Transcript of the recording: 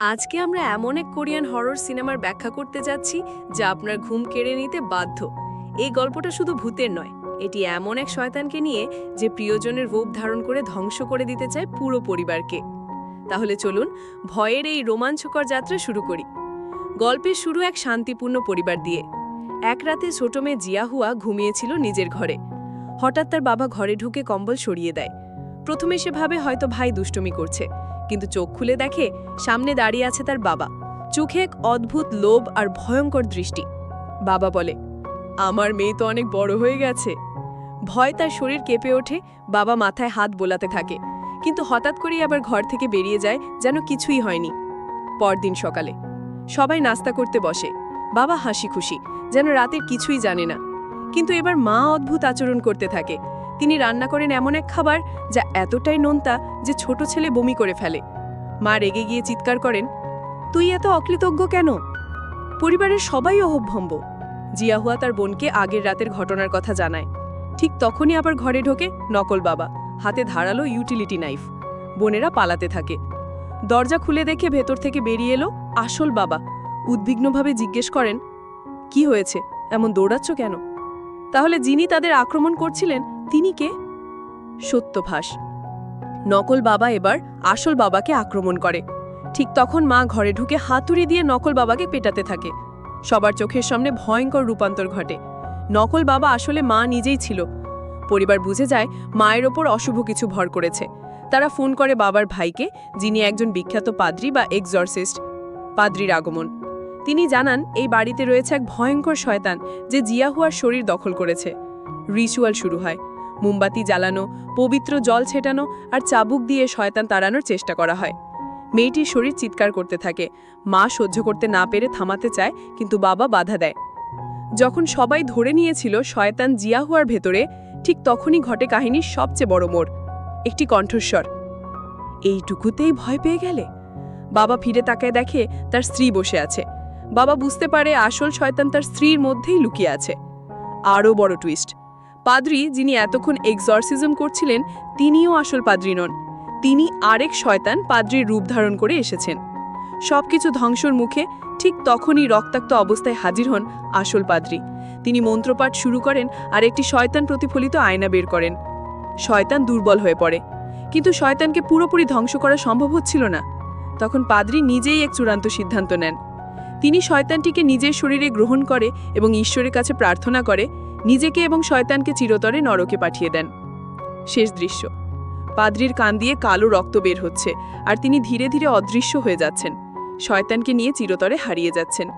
আজকে আমরা এমন এক কোরিয়ান হরর সিনেমার ব্যাখ্যা করতে যাচ্ছি, যা আপনার ঘুম কেড়ে নিতে বাধ্য। এই গল্পটা শুধু ভূতের নয়, এটি এমন এক শয়তানকে নিয়ে যে প্রিয়জনের রূপ ধারণ করে ধ্বংস করে দিতে চায় পুরো পরিবারকে। তাহলে চলুন, ভয়ের এই রোমাঞ্চকর যাত্রা শুরু করি। গল্পের শুরু এক শান্তিপূর্ণ পরিবার দিয়ে। এক রাতে ছোট মেয়ে জিয়াহুয়া ঘুমিয়েছিল নিজের ঘরে। হঠাৎ তার বাবা ঘরে ঢুকে কম্বল সরিয়ে দেয়। প্রথমে সে ভাবে হয়তো ভাই দুষ্টুমি করছে। কিন্তু চোখ খুলে দেখে সামনে দাঁড়িয়ে আছে তার বাবা। চোখে এক অদ্ভুত লোভ আর ভয়ঙ্কর দৃষ্টি। বাবা বলে, আমার মেয়ে তো অনেক বড় হয়ে গেছে। ভয় তার শরীর কেঁপে ওঠে, বাবা মাথায় হাত বোলাতে থাকে। কিন্তু হঠাৎ করেই আবার ঘর থেকে বেরিয়ে যায়, যেন কিছুই হয়নি। পরদিন সকালে সবাই নাস্তা করতে বসে। বাবা হাসি খুশি যেন রাতের কিছুই জানে না। কিন্তু এবার মা অদ্ভুত আচরণ করতে থাকে। তিনি রান্না করেন এমন এক খাবার যা এতটাই নোনতা যে ছোট ছেলে বমি করে ফেলে। মা রেগে গিয়ে চিৎকার করেন, তুই এত অকৃতজ্ঞ কেন? পরিবারের সবাই অহভম্ব। জিয়াহুয়া তার বোনকে আগের রাতের ঘটনার কথা জানায়। ঠিক তখনই আবার ঘরে ঢোকে নকল বাবা। হাতে ধারালো ইউটিলিটি নাইফ। বোনেরা পালাতে থাকে। দরজা খুলে দেখে ভেতর থেকে বেরিয়ে এলো আসল বাবা। উদ্বিগ্নভাবে জিজ্ঞেস করেন, কি হয়েছে? এমন দৌড়াচ্ছ কেন? তাহলে যিনি তাদের আক্রমণ করছিলেন তিনি কে? সত্যভাস। নকল বাবা এবার আসল বাবাকে আক্রমণ করে। ঠিক তখন মা ঘরে ঢুকে হাতুড়ি দিয়ে নকল বাবাকে পেটাতে থাকে। সবার চোখের সামনে ভয়ঙ্কর রূপান্তর ঘটে। নকল বাবা আসলে মা নিজেই ছিল। পরিবার বুঝে যায় মায়ের ওপর অশুভ কিছু ভর করেছে। তারা ফোন করে বাবার ভাইকে, যিনি একজন বিখ্যাত পাদ্রী বা এক্সরসিস্ট, পাদ্রির আগমন। তিনি জানান, এই বাড়িতে রয়েছে এক ভয়ঙ্কর শয়তান, যে জিয়াহুয়ার শরীর দখল করেছে। রিচুয়াল শুরু হয়। মোমবাতি জ্বালানো, পবিত্র জল ছেটানো আর চাবুক দিয়ে শয়তান তাড়ানোর চেষ্টা করা হয়। মেয়েটির শরীর চিৎকার করতে থাকে। মা সহ্য করতে না পেরে থামাতে চায়, কিন্তু বাবা বাধা দেয়। যখন সবাই ধরে নিয়েছিল শয়তান জিয়াহুয়ার ভেতরে, ঠিক তখনই ঘটে কাহিনীর সবচেয়ে বড় মোড়, একটি কণ্ঠস্বর। এইটুকুতেই ভয় পেয়ে গেলে? বাবা ফিরে তাকায় দেখে তার স্ত্রী বসে আছে। বাবা বুঝতে পারে আসল শয়তান তার স্ত্রীর মধ্যেই লুকিয়ে আছে। আরও বড় টুইস্ট পাদ্রি যিনি এতক্ষণ এক্সরসিজম করছিলেন, তিনিও আসল পাদ্রি নন। তিনি আরেক শয়তান পাদ্রির রূপ ধারণ করে এসেছেন। সবকিছু ধ্বংসর মুখে ঠিক তখনই রক্তাক্ত অবস্থায় হাজির হন আসল পাদ্রি। তিনি মন্ত্রপাঠ শুরু করেন আর একটি শয়তান প্রতিফলিত আয়না বের করেন। শয়তান দুর্বল হয়ে পড়ে। কিন্তু শয়তানকে পুরোপুরি ধ্বংস করা সম্ভব হচ্ছিল না। তখন পাদ্রি নিজেই এক চূড়ান্ত সিদ্ধান্ত নেন। তিনি শয়তানটিকে নিজের শরীরে গ্রহণ করে এবং ঈশ্বরের কাছে প্রার্থনা করে নিজেকে এবং শয়তানকে চিরতরে নরকে পাঠিয়ে দেন। শেষ দৃশ্য। পাদ্রির কান দিয়ে কালো রক্ত বের হচ্ছে, আর তিনি ধীরে ধীরে অদৃশ্য হয়ে যাচ্ছেন। শয়তানকে নিয়ে চিরতরে হারিয়ে যাচ্ছেন।